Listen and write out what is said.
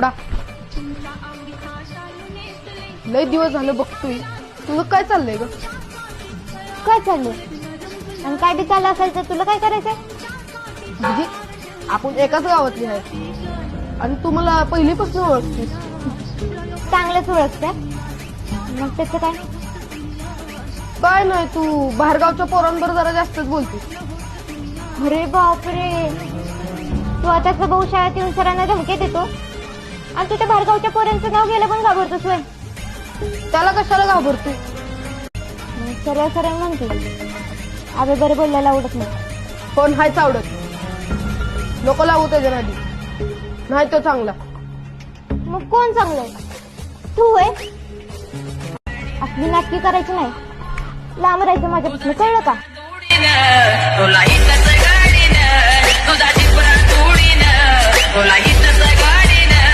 पुढा लय दिवस झालं बघतोय. तुझं काय चाललंय ग? काय चाललंय? आणि काय बी चाललं असेल तर तुला काय करायचंय? म्हणजे आपण एकाच गावातली आहे. आणि तू मला पहिलीपासून ओळखतीस. चांगलंच ओळखते मग त्याचं काय? काय नाही तू बाहेरगावच्या पोरांबरोबर जरा जास्तच बोलतीस. अरे बापरे. तू आता भाऊ शाळेत येऊन सरांना धमके देतो आणि तुझ्या बारगावच्या पोरांचं नाव गेलं पण घाबरतोस वय त्याला कशाला घाबरते मग सरळ सरळ म्हणते. अबे बरं बोलायला आवडत नाही. पण हायच आवडत नको लागू त्याच्या नादी. नाही तो चांगला. मग कोण चांगलंय तू आहे आपली नाटकी करायची नाही. लांब राहायचं माझ्यापासून कळलं का? तुला हितच गाडीन तुझा जिपरा तोडीन तुला